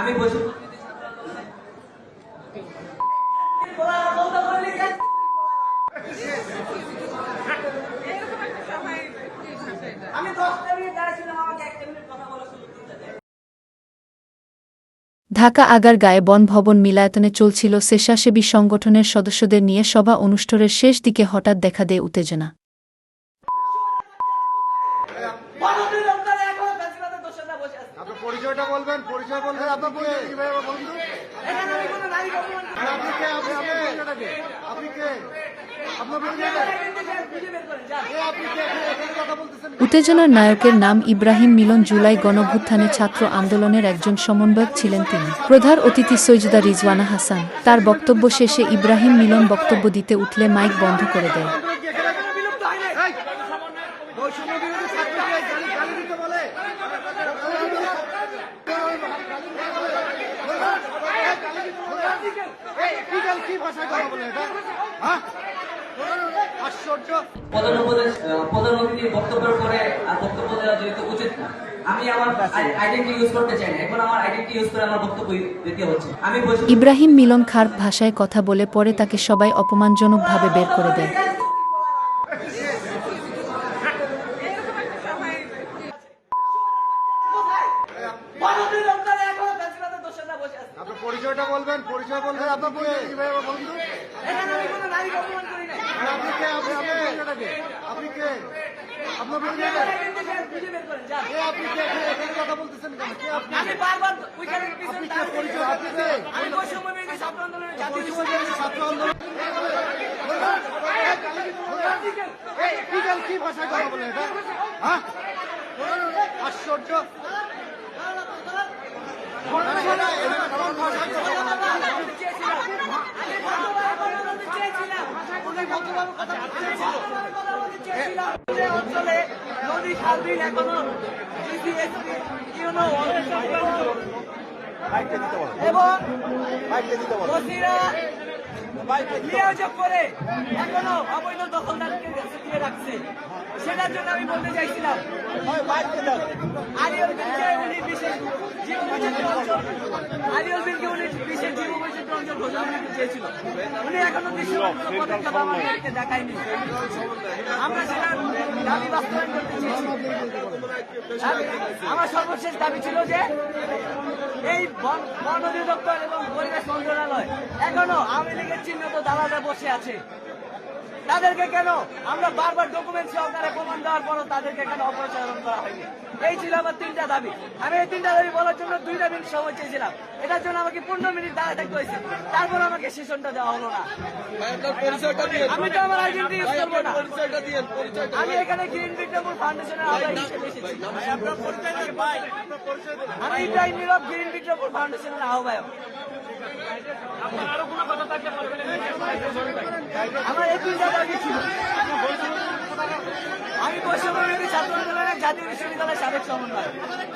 আমি বসে। ঢাকা আগারগাঁয়ে বনভবন মিলায়তনে চলছিল স্বেচ্ছাসেবী সংগঠনের সদস্যদের নিয়ে সভা অনুষ্ঠানের শেষ দিকে হঠাৎ দেখা দেয় উত্তেজনা বসে আছে। আপনার পরিচয়টা বলবেন পরিচয় বলবেন আপনার পরিচয় কীভাবে বলুন? তো? এখানে আমি কোনো নারী অপমান না। আপনি কে? আপনি কে? আপনি কে? উত্তেজনার নায়কের নাম ইব্রাহিম মিলন জুলাই গণভ্যুত্থানে ছাত্র আন্দোলনের একজন সমন্বয়ক ছিলেন তিনি। প্রধান অতিথি সৈয়দা রিজওয়ানা হাসান। তার বক্তব্য শেষে ইব্রাহিম মিলন বক্তব্য দিতে উঠলে মাইক বন্ধ করে দেয় আন্দোলন কি এখানে কোনো বিলুপ্ত হয় নাই এই! বৈষম্য বিরোধী ছাত্রকে গালি গালি দিতে বলে। কি ভাষায় কথা বলে এটা? হ্যাঁ? প্রধান উপদেশ প্রধান অতিথির বক্তব্যের পরে আর বক্তব্য দেওয়া যেহেতু উচিত না আমি আমার আইডেন্টি ইউজ করতে চাই না। এখন আমার আইডেন্টি ইউজ করে আমার বক্তব্য দিতে হচ্ছে। আমি ইব্রাহিম মিলন খারাপ ভাষায় কথা বলে পরে তাকে সবাই অপমানজনকভাবে বের করে দেয় বনদীর লোকটারা এখনও ফ্যাসিবাদের দোষররা বসে আছে। আপনার পরিচয়টা বলবেন পরিচয় বলবেন আপনার পরিচয় কীভাবে বলুন তো? এখানে আমি কোনো নারী অপমান করি না। আপনি কে আপনি কে আপনি কে আপনার পরিচয়টা কে? এখান থেকে খুঁজে বের করেন, যান। এ আপনি কে আপনি এখানে কথা বলতেছেন কেন কে আপনি আমি বারবার ওইখানে পিছনে আপনি কে দাঁড়িয়ে পরিচয় আপনি কে আমি বৈষম্য বিরোধী ছাত্র আন্দোলনের জাতীয় ছাত্র আন্দোলন কি ভাষায় কথা বলে এটা হ্যাঁ আশ্চর্য অঞ্চলে নদী খালবিল এখনও ইউনো, এবং ওসিরা করে এখনও অবৈধ দখলদারকে দিয়ে সেটার জন্য আমি বলতে চাইছিলাম। উনি বিশেষ জীব বৈচিত্র্য অঞ্চল আলিয়ল উনি বিশেষ জীব বৈচিত্র্য অঞ্চল ঘোষণা করতে চেয়েছিল। উনি এখনও দৃশ্যমান পদক্ষেপ আমাদেরকে দেখায়নি। আমরা সেটা দাবি বাস্তবায়ন করতে চেয়েছি। আমার সর্বশেষ দাবি ছিল যে এই বন অধিদপ্তর এবং পরিবেশ মন্ত্রণালয় এখনও আওয়ামী লীগের চিহ্নিত দালালে বসে আছে। তাদেরকে কেন? আমরা বারবার ডকুমেন্ট সহকারে প্রমাণ দেওয়ার পরও তাদেরকে কেন অপসারণ করা হয়নি? এই ছিল আমার তিনটা দাবি। আমি এই তিনটা দাবি বলার জন্য দুইটা মিনিট সময় চেয়েছিলাম। এটার জন্য আমাকে পনেরো মিনিট দাঁড়ায় থাকতে হয়েছে। তারপর আমাকে সেশনটা দেওয়া হলো না। আমি তো আমার আইডেন্টি ইউজ করব না। আমি এখানে গ্রিন বিক্রমপুর ফাউন্ডেশনের আওতায় হিসেবে এসেছি আমি ইব্রাহিম নীরব গ্রিন বিক্রমপুর ফাউন্ডেশনের আহ্বায়ক। আমার দুইটা দাবি ছিল। আমি পশ্চিমবঙ্গের ছাত্র আন্দোলনের জাতীয় বিশ্ববিদ্যালয়ের সাবেক সমন্বয়